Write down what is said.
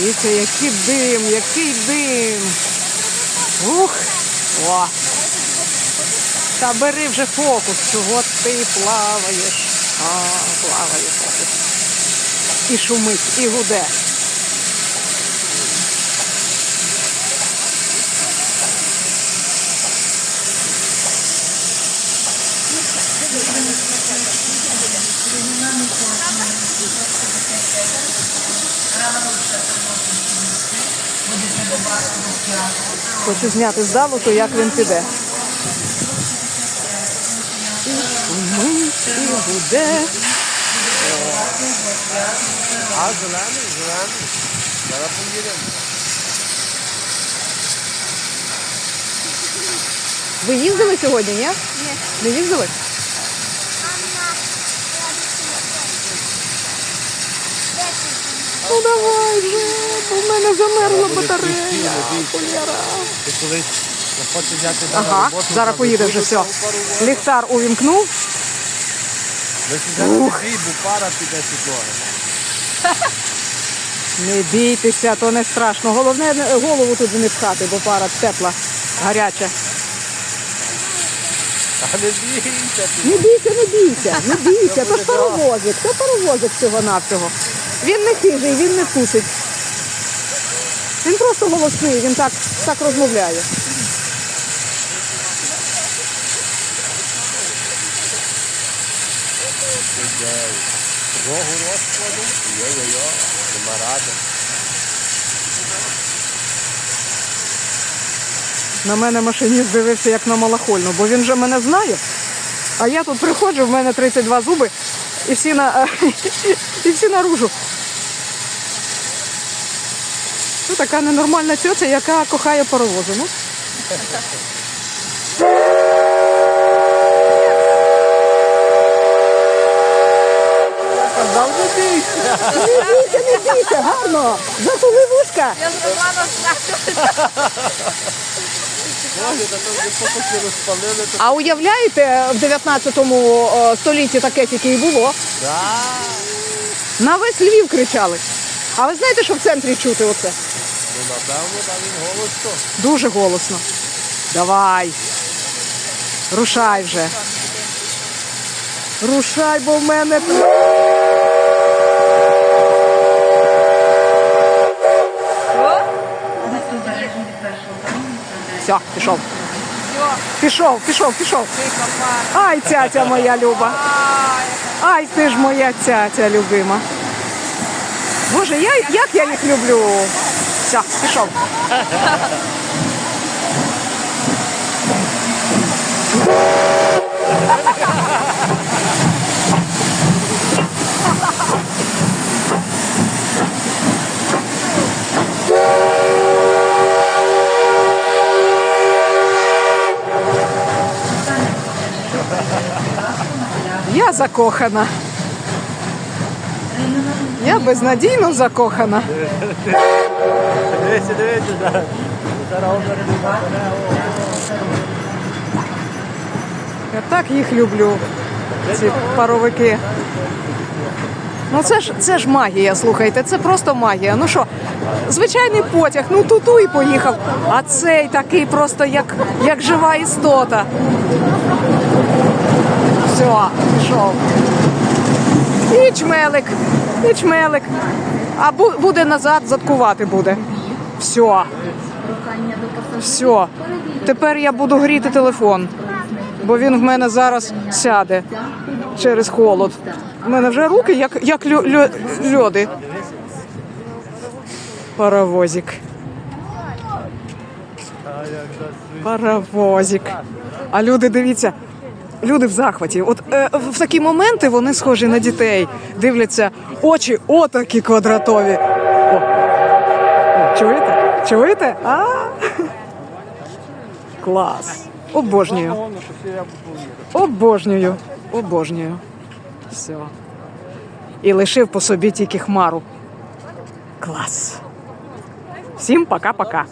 Дивіться, який дим, який дим. Ух. О. Та бери вже фокус, чого ти плаваєш. А, плаває фокус. І шумить, і гуде. Хочу зняти здалеку, то як він піде. І гуде. А, зелений, зелений. Зараз поїдемо. Ви їздили сьогодні, ні? Ні. Не їздили? Ну давай вже, бо в мене замерзла батарея. Холєра. Ти колись хочеш взяти на Ага, роботу, зараз поїде вже все. пару. Ліхтар увімкнув. Ви взяти бій, бо пара піде сюди. Не бійтеся, то не страшно. Головне не- голову тут не пхати, бо пара тепла, гаряча. А не бійся ти. Не бійся, не бійся, не бійся, то ж паровозик, то паровозик всього-навсього. Він не хижий, він не кусить. Він просто голосний, він так, так розмовляє. Рогу розкладу. Йо-йо-йо. Нема ради. На мене машиніст дивився як на малахольну, бо він вже мене знає. А я тут приходжу, в мене 32 зуби і всі на, і всі наружу. Ну, така ненормальна тьоця, яка кохає паровози. Ну. Казав, гарно! Затули вушка! Я з Романом знаю. Боже, та там вже поки розпалили, то А уявляєте, в 19 е, столітті таке тільки і було. На весь Львів кричали. А ви знаєте, що в центрі чути оце? Ну, напевно, там він голос то. Дуже голосно. Давай. Рушай вже. Рушай, бо в мене. Все, пішов. Пішов, пішов, пішов. Ай, цятя моя люба. Ай, ти ж моя тятя любима. Боже, я, як я їх люблю. Все, пішов. Я закохана. Я безнадійно закохана. Дивіться, дивіться. Зараз. Я так їх люблю, ці паровики. Ну це ж це ж магія, слухайте, це просто магія. Ну що, звичайний потяг, ну туту і поїхав. А цей такий просто як, як жива істота. Все, пішов. І чмелик, і чмелик. А бу- буде назад, заткувати буде. Все. Все. Тепер я буду гріти телефон, бо він в мене зараз сяде через холод. У мене вже руки як, як льо, льо, льоди. Паровозик. Паровозик. А люди, дивіться, люди в захваті. От е, в такі моменти вони схожі на дітей. Дивляться очі отакі квадратові. О. О, чуєте? Чуєте? А? Клас. Обожнюю. Обожнюю. Обожнюю. Все. І лишив по собі тільки хмару. Клас. Всім пока-пока.